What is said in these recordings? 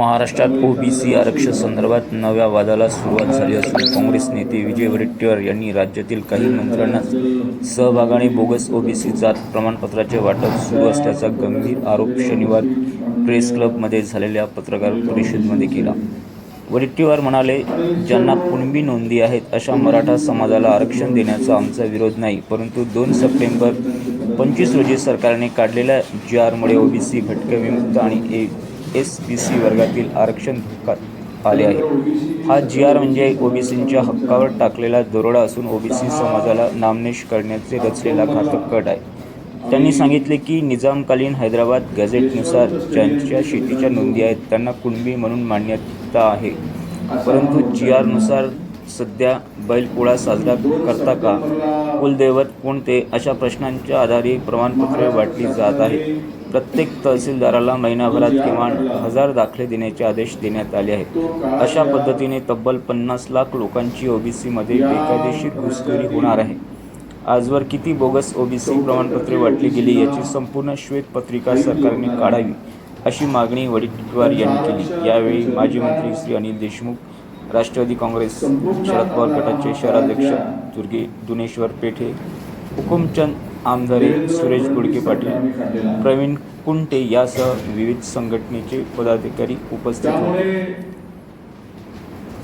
महाराष्ट्रात ओबीसी आरक्षण संदर्भात नव्या वादाला सुरुवात झाली असून काँग्रेस नेते विजय वडेट्टीवार यांनी राज्यातील काही मंत्र्यांना सहभागाने बोगस ओबीसी जात प्रमाणपत्राचे वाटप सुरू असल्याचा गंभीर आरोप शनिवार प्रेस क्लबमध्ये झालेल्या पत्रकार परिषदेमध्ये केला. वडेट्टीवार म्हणाले ज्यांना कुणबी नोंदी आहेत अशा मराठा समाजाला आरक्षण देण्याचा आमचा विरोध नाही. परंतु दोन सप्टेंबर पंचवीस रोजी सरकारने काढलेल्या जी आरमुळे ओबीसी घटकविमुक्त आणि ए एस बी सी वर्गातील आरक्षण धोक्यात आले आहे. हा जी आर म्हणजे ओबीसींच्या हक्कावर टाकलेला दरोडा असून ओबीसी समाजाला नामनेश करण्याचे रचलेला घातक कट आहे. त्यांनी सांगितले की निजामकालीन हैदराबाद गॅझेटनुसार ज्यांच्या शेतीच्या नोंदी आहेत त्यांना कुणबी म्हणून मान्यता आहे. परंतु जी आरनुसार सध्या बैलपोळा साजरा करता का? कुलदैवत कोणते अशा प्रश्नांच्या आधारे प्रमाणपत्रे वाटली जात आहेत प्रत्येक तहसीलदाराला महिनाभरात किमान हजार दाखले देण्याचे आदेश देण्यात आले आहेत. अशा पद्धतीने तब्बल पन्नास लाख लोकांची ओबीसीमध्ये बेकायदेशीर घुसखोरी होणार आहे. आजवर किती बोगस ओबीसी प्रमाणपत्रे वाटली गेली याची संपूर्ण श्वेतपत्रिका सरकारने काढावी अशी मागणी वडेट्टीवार यांनी केली. यावेळी माजी मंत्री श्री अनिल देशमुख राष्ट्रवादी काँग्रेस शरद पवार गटाचे शहराध्यक्ष दुर्गे दुनेश्वर पेठे हुकुमचंद आमदारे सुरेश गुडके पाटील प्रवीण कुंटे यासह विविध संघटनेचे पदाधिकारी उपस्थित होते.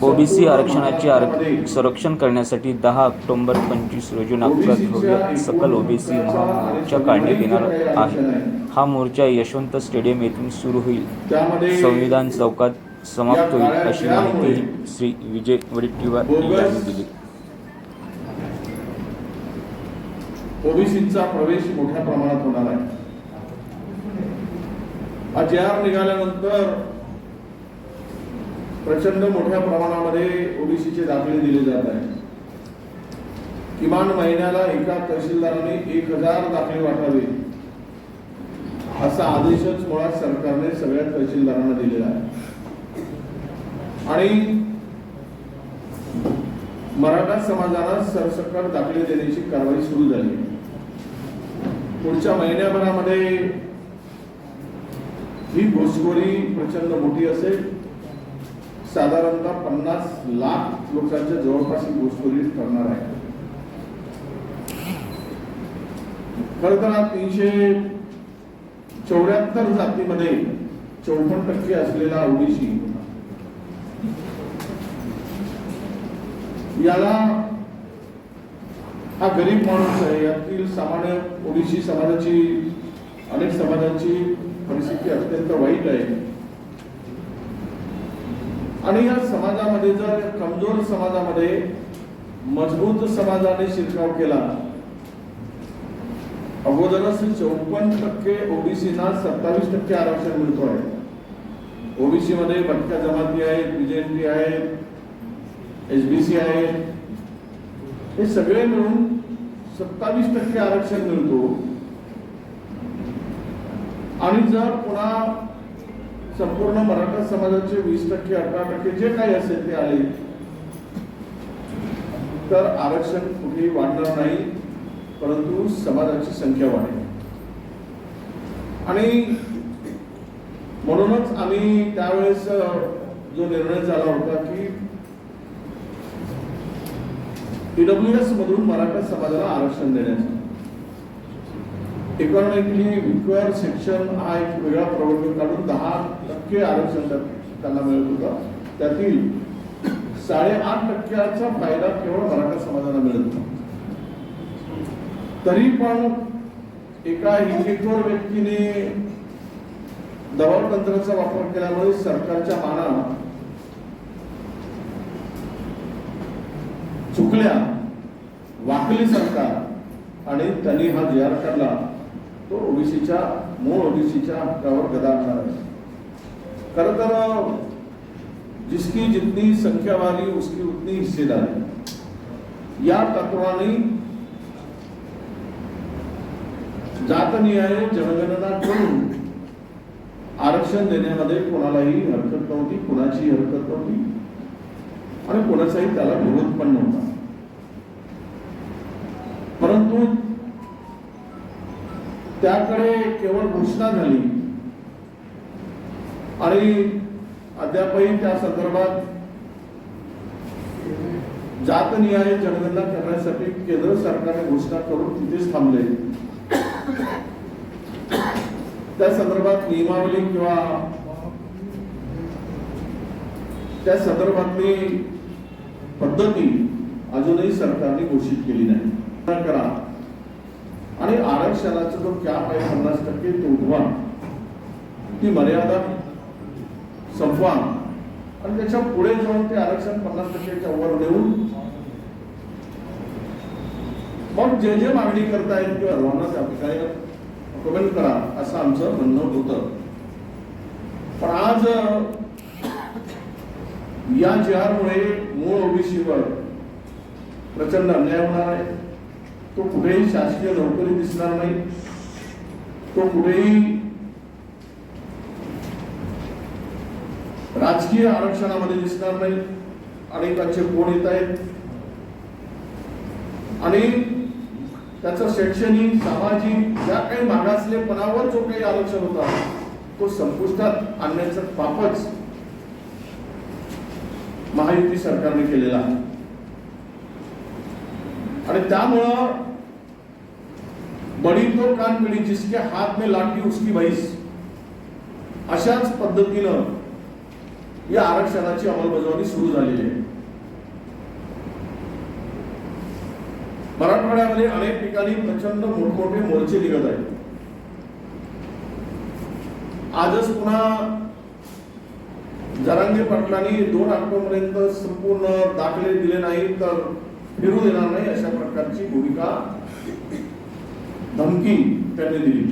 ओबीसी आरक्षणाचे आर संरक्षण करण्यासाठी दहा ऑक्टोंबर पंचवीस रोजी नागपुरात भव्य सकल ओबीसी महामोर्चा काढण्यात येणार आहे. हा मोर्चा यशवंत स्टेडियम येथून सुरू होईल. संविधान चौकात समाप्त होईल अशी माहिती श्री विजय वडेट्टीवार यांनी दिली. ओबीसीचा प्रवेश मोठ्या प्रमाणात होणार आहे. हा जे आर निघाल्यानंतर प्रचंड मोठ्या प्रमाणामध्ये ओबीसीचे दाखले दिले जात आहेत. किमान महिन्याला एका तहसीलदाराने एक हजार दाखले वाटावे. असा आदेशच मुळात सरकारने सगळ्या तहसीलदारांना दिलेला आहे. आणि मराठा समाजाला सरसकट दाखले देण्याची कारवाई सुरू झाली. पुढच्या महिन्याभरामध्ये ही घुसखोरी प्रचंड मोठी असेल. साधारणतः पन्नास लाख लोकांच्या जवळपास ही घुसखोरी ठरणार आहे. खर तर तीनशे चौऱ्याहत्तर जातीमध्ये चौपन्न टक्के असलेला ओबीसी याला हा गरीब माणूस आहे. यातील सामान्य ओडिशी समाजाची अनेक समाजांची परिस्थिती अत्यंत वाईट आहे. आणि या समाजामध्ये जर कमजोर समाजामध्ये मजबूत समाजाने शिरकाव केला अगोदरच चौपन्न टक्के ओबीसीना सत्तावीस टक्के आरक्षण मिळतो आहे ओबीसी मध्ये भटक्या जमाती आहेत बीजेपी आहेत एसबीसी आहे हे सगळे मिळून सत्तावीस टक्के आरक्षण मिळतो. आणि जर पुन्हा संपूर्ण मराठा समाजाचे वीस टक्के अठरा टक्के जे काही असेल ते आले तर आरक्षण कुठेही वाढणार नाही परंतु समाजाची संख्या वाढेल. आणि म्हणूनच आम्ही त्यावेळेस जो निर्णय झाला होता की ईडब्ल्यूएस मधून मराठा समाजाला आरक्षण देण्याचं. इकॉनॉमिकली विक्युअर सेक्शन हा एक वेगळा प्रवर्ग काढून दहा टक्के आरक्षण त्यांना मिळत होतं. त्यातील साडेआठ टक्क्याचा फायदा केवळ मराठा समाजाला मिळत होता. तरी पण एका हिंदीखोर व्यक्तीने दबाव तंत्राचा वापर केल्यामुळे सरकारच्या माना चुकल्या वाकली सरकार आणि त्यांनी हा जी आर काढला तो ओबीसीच्या मूळ ओबीसीच्या हक्कावर गदा आणणार आहे. खर तर जिसकी जितनी संख्या वाली उसकी उतनी हिस्सेदारी या तत्वाने जातनिहाय जनगणना करून आरक्षण देण्यामध्ये कोणालाही हरकत नव्हती कोणाची हरकत नव्हती. आणि कोणाचाही त्याला विरोध पण नव्हता. परंतु त्याकडे केवळ घोषणा झाली. आणि अद्यापही त्या संदर्भात जातनिहाय जनगणना करण्यासाठी केंद्र सरकारने घोषणा करून तिथेच थांबले. त्या संदर्भात नियमावली किंवा त्या संदर्भातली पद्धती अजूनही सरकारने घोषित केली नाही. करा. आणि आरक्षणाचा जो कॅप आहे पन्नास टक्के तो उठवा. ती मर्यादा संपवा. आणि त्याच्या पुढे जाऊन ते आरक्षण पन्नास टक्क्याच्या वर देऊन मग जे जे मागणी करतायत किंवा रोहना त्या ठिकाणी कमेंट करा असं आमचं म्हणणं होतं. पण आज या जी आरमुळे मूळ ओबीसीवर प्रचंड अन्याय होणार आहे. तो कुठेही शासकीय नोकरी दिसणार नाही. तो कुठेही राजकीय आरक्षणामध्ये दिसणार नाही. अनेकांचे फोन येत आहेत. आणि त्याचं शैक्षणिक सामाजिक ज्या काही मागासलेपणावर जो काही आरक्षण होता तो संपुष्टात आणण्याचं पापच महायुती सरकारने केलेला आहे. आणि त्यामुळं बडी तो कान मिळी जिसके हात में लाठी उसकी भैस अशाच पद्धतीनं या आरक्षणाची अंमलबजावणी सुरू झालेली आहे. मराठवाड्यामध्ये अनेक ठिकाणी प्रचंड मोठमोठे मोर्चे निघत आहेत. आजच पुन्हा जरांगे पाटलांनी दोन ऑक्टोबरपर्यंत संपूर्ण दाखले दिले नाही तर फिरू देणार नाही अशा प्रकारची भूमिका धमकी त्यांनी दिली.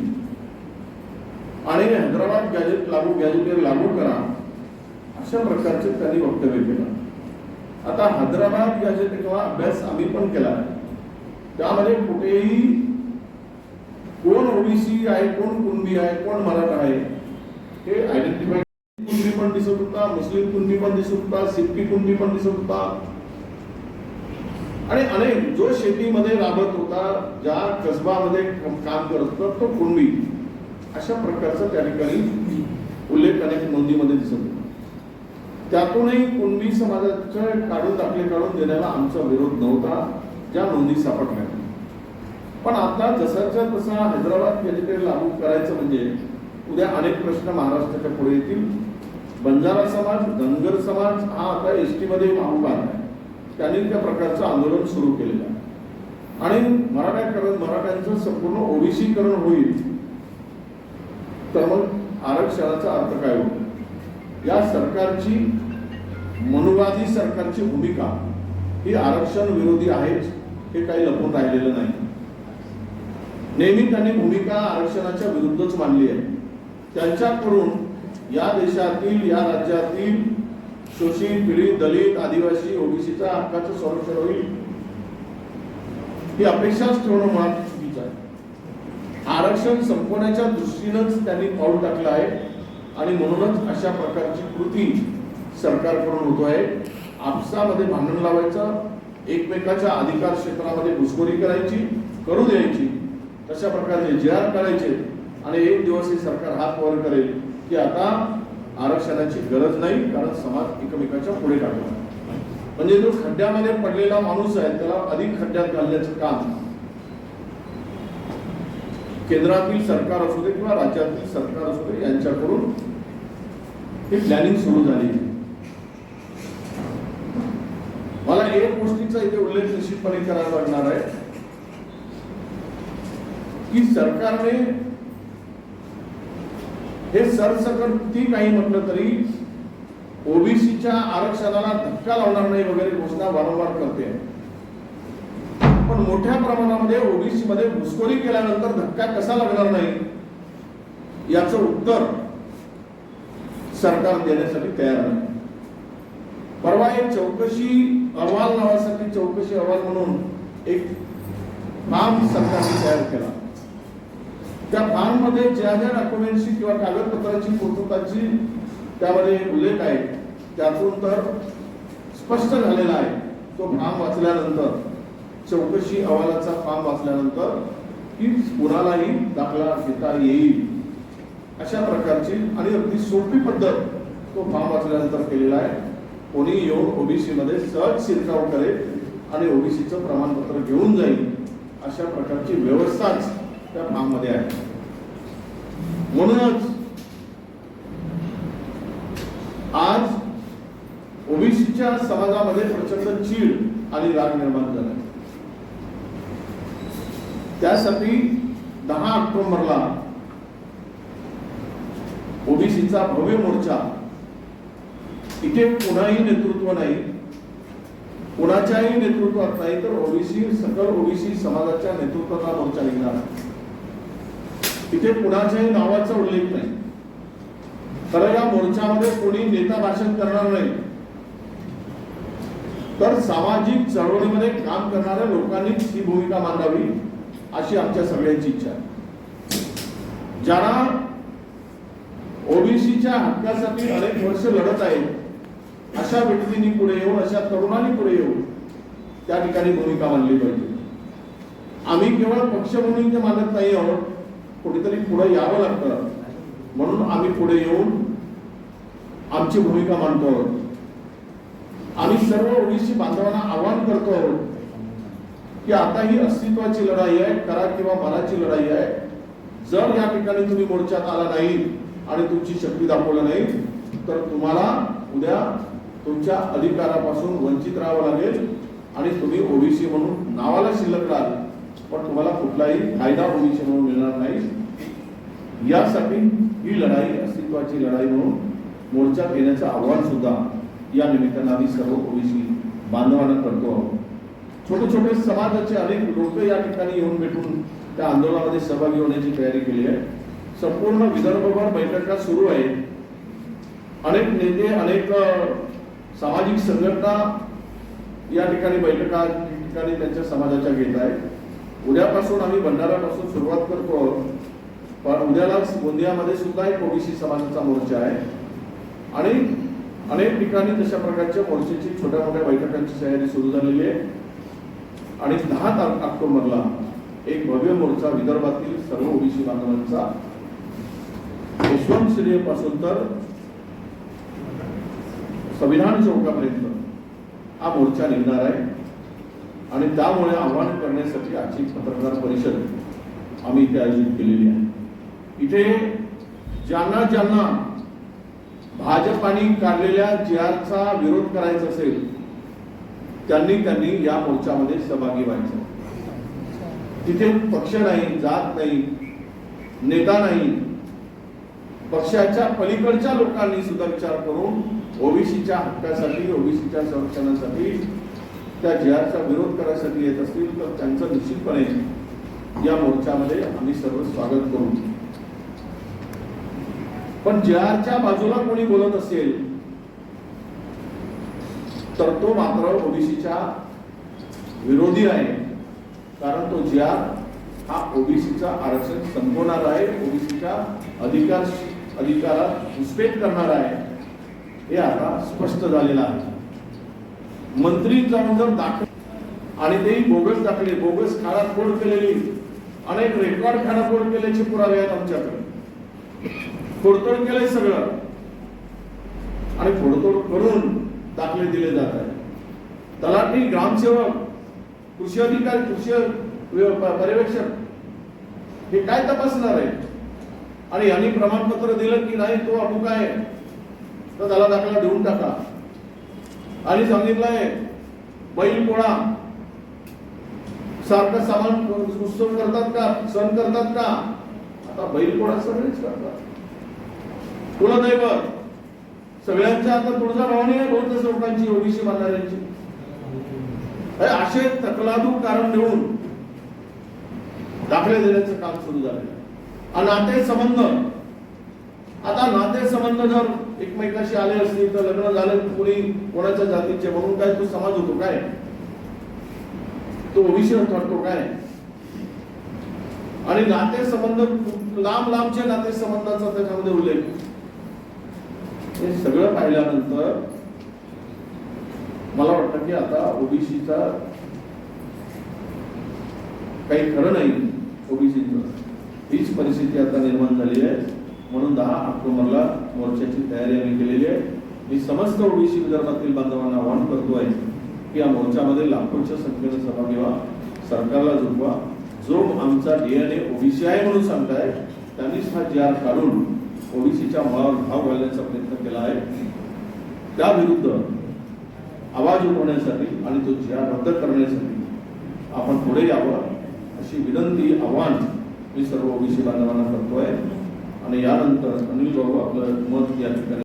आणि हैदराबाद गॅजेट लागू गॅजेटवर लागू करा अशा प्रकारचे त्यांनी वक्तव्य केलं. आता हैदराबाद गॅजेट किंवा अभ्यास आम्ही पण केला आहे. त्यामध्ये कुठेही कोण ओबीसी आहे कोण कुणबी आहे कोण मराठा आहे हे आयडेंटिफाय कुणबी पण दिसत होता मुस्लिम कुणबी पण दिसत होता सिक्की कुणबी पण दिसत होता. आणि अनेक जो शेतीमध्ये राबत होता ज्या कसबामध्ये काम करत होता तो कुणबी. अशा प्रकारचा त्या ठिकाणी उल्लेख अनेक नोंदीमध्ये दिसत होता. त्यातूनही कुणबी समाजाचे काढून दाखले काढून देण्याला आमचा विरोध नव्हता. ज्या नोंदी सापडल्या. पण आता जसाच्या तसा हैदराबाद पलीकडे लागू करायचं म्हणजे उद्या अनेक प्रश्न महाराष्ट्राच्या पुढे येतील. बंजारा समाज धनगर समाज हा आता एस टी मध्ये बांधला आहे त्यांनी त्या प्रकारचं आंदोलन सुरू केलेलं आहे. आणि मराठ्याकरण मराठ्यांचं संपूर्ण ओबीसीकरण होईल तर मग आरक्षणाचा अर्थ काय होईल? या सरकारची मनुवादी सरकारची भूमिका ही आरक्षण विरोधी आहेच हे काही लपून राहिलेलं नाही. नेहमी त्यांनी भूमिका आरक्षणाच्या विरुद्धच मांडली आहे. त्यांच्याकडून या देशातील या राज्यातील शोषित पीडित दलित आदिवासी ओबीसीच्या हक्काचं संरक्षण होईल ही अपेक्षाच ठेवणं मुळात चुकीचं आहे. आरक्षण संपवण्याच्या दृष्टीनंच त्यांनी पाऊल टाकलं आहे आणि म्हणूनच अशा प्रकारची कृती सरकारकडून होतो आहे. आपसामध्ये भांडण लावायचं एकमेकाच्या अधिकार क्षेत्रामध्ये घुसखोरी करायची करू द्यायची तशा प्रकारचे जे आर करायचे आणि एक दिवस हे सरकार हात वर करेल की आता आरक्षणाची गरज नाही कारण समाज एकमेकाच्या पुढे टाकला म्हणजे जो खड्ड्यामध्ये पडलेला माणूस आहे त्याला अधिक खड्ड्यात घालण्याचं काम केंद्रातील सरकार असू दे किंवा राज्यातील सरकार असू दे यांच्याकडून ही प्लॅनिंग सुरू झाली. मला एक गोष्टीचा इथे उल्लेख निश्चितपणे करावा लागणार आहे. की सरकारने हे सरसकट किती काही म्हटलं तरी ओबीसीच्या आरक्षणाला धक्का लावणार नाही वगैरे घोषणा वारंवार करते. पण मोठ्या प्रमाणामध्ये ओबीसी मध्ये घुसखोरी केल्यानंतर धक्का कसा लागणार नाही याच उत्तर सरकार देण्यासाठी तयार नाही. परवा एक चौकशी अहवाल नावासाठी चौकशी अहवाल म्हणून एक काम सरकारने तयार केला. त्या फॉर्ममध्ये ज्या ज्या डॉक्युमेंटची किंवा कागदपत्रांची पूर्तताची त्यामध्ये उल्लेख आहे. त्यातून तर स्पष्ट झालेला आहे. तो फॉर्म वाचल्यानंतर चौकशी अहवालाचा फॉर्म वाचल्यानंतर की कुणालाही दाखला घेता येईल. अशा प्रकारची आणि अगदी सोपी पद्धत तो फॉर्म वाचल्यानंतर केलेला आहे. कोणी येऊन ओबीसी मध्ये सहज शिरकाव करेल आणि ओबीसीचं प्रमाणपत्र घेऊन जाईल. अशा प्रकारची व्यवस्थाच त्या फॉर्ममध्ये आहे म्हणूनच आज ओबीसीच्या समाजामध्ये प्रचंड चीड आणि राग निर्माण झाला त्यासाठी दहा ऑक्टोबरला ओबीसीचा भव्य मोर्चा इथे कुणाही नेतृत्व नाही कुणाच्याही नेतृत्वात नाही तर ओबीसी सकल ओबीसी समाजाच्या नेतृत्वाचा मोर्चा निघणार आहे. इथे कुणाच्याही नावाचा उल्लेख नाही. खरं या मोर्चामध्ये कोणी नेता भाषण करणार नाही. तर सामाजिक चळवळीमध्ये काम करणाऱ्या लोकांनीच ही भूमिका मांडावी अशी आमच्या सगळ्यांची इच्छा आहे. ज्यांना ओबीसीच्या हक्कासाठी अनेक वर्ष लढत आहेत अशा व्यक्तींनी पुढे येऊन अशा तरुणांनी पुढे येऊन त्या ठिकाणी भूमिका मांडली पाहिजे. आम्ही केवळ पक्ष म्हणून ते मानत नाही आहोत कुठेतरी पुढे यावं लागतं. म्हणून आम्ही पुढे येऊन आमची भूमिका मांडतो. आहोत आम्ही सर्व ओबीसी बांधवांना आवाहन करतो आहोत की आता ही अस्तित्वाची लढाई आहे करा किंवा मनाची लढाई आहे. जर या ठिकाणी तुम्ही मोर्चात आला नाही आणि तुमची शक्ती दाखवलं नाही तर तुम्हाला उद्या तुमच्या अधिकारापासून वंचित राहावं लागेल आणि तुम्ही ओबीसी म्हणून नावाला शिल्लक राहाल. पण तुम्हाला कुठलाही फायदा ओबीसी म्हणून मिळणार नाही. यासाठी ही लढाई अस्तित्वाची लढाई म्हणून मोर्चात येण्याचं आव्हान सुद्धा या निमित्तानं आम्ही सर्व ओबीसी बांधवांना करतो आहोत. छोटे छोटे समाजाचे अनेक लोक या ठिकाणी येऊन भेटून त्या आंदोलनामध्ये सहभागी होण्याची तयारी केली आहे. संपूर्ण विदर्भभर बैठका सुरू आहेत. अनेक नेते अनेक सामाजिक संघटना या ठिकाणी बैठका ठिकाणी त्यांच्या समाजाच्या घेत आहेत. उद्यापासून आम्ही भंडारापासून सुरुवात करतो. आहोत पण उद्यालाच गोंदियामध्ये सुद्धा एक ओबीसी समाजाचा मोर्चा आहे. आणि अनेक ठिकाणी तशा प्रकारच्या मोर्चाची छोट्या मोठ्या बैठकांची तयारी सुरू झालेली आहे. आणि दहा तारख ऑक्टोबरला एक भव्य मोर्चा विदर्भातील सर्व ओबीसी बांधवांचा. यशवंत शिरे तर संविधान चौकापर्यंत हा मोर्चा निघणार आहे. आणि त्यामुळे आव्हान करण्यासाठी आजची पत्रकार परिषद आम्ही इथे आयोजित केलेली आहे. इथे ज्यांना ज्यांना भाजपाने काढलेल्या जी आरचा विरोध करायचा असेल त्यांनी त्यांनी या मोर्चामध्ये सहभागी व्हायचं. तिथे पक्ष नाही जात नाही नेता नाही. पक्षाच्या पलीकडच्या लोकांनी सुद्धा विचार करून ओबीसीच्या हक्कासाठी ओबीसीच्या संरक्षणासाठी त्या जी आरचा विरोध करायसाठी येत असतील तर त्यांचं निश्चितपणे या मोर्चामध्ये आम्ही सर्व स्वागत करू. पण जे आरच्या बाजूला कोणी बोलत असेल तर तो मात्र ओबीसीच्या विरोधी आहे. कारण तो जी आर हा ओबीसीचा आरक्षण संपवणार आहे ओबीसीच्या अधिकार अधिकारात घुसपेट करणार आहे. हे आता स्पष्ट झालेलं आहे. मंत्री जाऊन जर दाखल. आणि तेही बोगस दाखले बोगस खाडाफोड केलेली. अनेक रेकॉर्ड खाडाफोड केल्याचे पुरावे आहेत आमच्याकडे. फोडतोड केलंय सगळं. आणि फोडतोड करून दाखले दिले जात आहेत. तलाठी ग्रामसेवक कृषी अधिकारी कृषी पर्यवेक्षक हे काय तपासणार आहे आणि यांनी प्रमाणपत्र दिलं की नाही तो अमुक आहे. तर त्याला दाखला देऊन टाका. आणि सांगितलंय बैल पोळा सारखं सामान उत्सव करतात का? सण करतात का? आता बैल पोळा सगळेच करतात. कुलदैवत सगळ्यांच्या आता तुळजा भावनी आहे बौद्ध लोकांची ओबीसी बांधाऱ्यांची. असे तकलादू कारण देऊन दाखले देण्याचं काम सुरू झालं आणि नाते संबंध. आता नाते संबंध जर एकमेकाशी आले असतील तर लग्न झालं कोणी कोणाच्या जातीचे म्हणून काय तो समाज होतो काय? तो ओबीसी ठरतो काय? आणि नाते संबंध लांब लांबच्या नाते संबंधाचा त्याच्यामध्ये उल्लेख. हे सगळं पाहिल्यानंतर मला वाटतं की आता ओबीसीचा काही खरं नाही ओबीसीचं. हीच परिस्थिती आता निर्माण झाली आहे. म्हणून दहा ऑक्टोबरला मोर्चाची तयारी आम्ही केलेली आहे. मी समस्त ओबीसी विदर्भातील बांधवांना आवाहन करतो आहे की या मोर्चामध्ये लाखोच्या संख्येने सहभागी व्हा सरकारला झुकवा जो आमचा डीएनए ओबीसी आहे म्हणून सांगताय. त्यांनीच हा जी आर काढून ओबीसीच्या मुळावर भाव घालण्याचा प्रयत्न केला आहे. त्या विरुद्ध आवाज उठवण्यासाठी आणि तो जी आर रद्द करण्यासाठी आपण पुढे यावं अशी विनंती आव्हान मी सर्व ओबीसी बांधवांना करतोय. आणि यानंतर अनिल भाऊ आपलं मत या ठिकाणी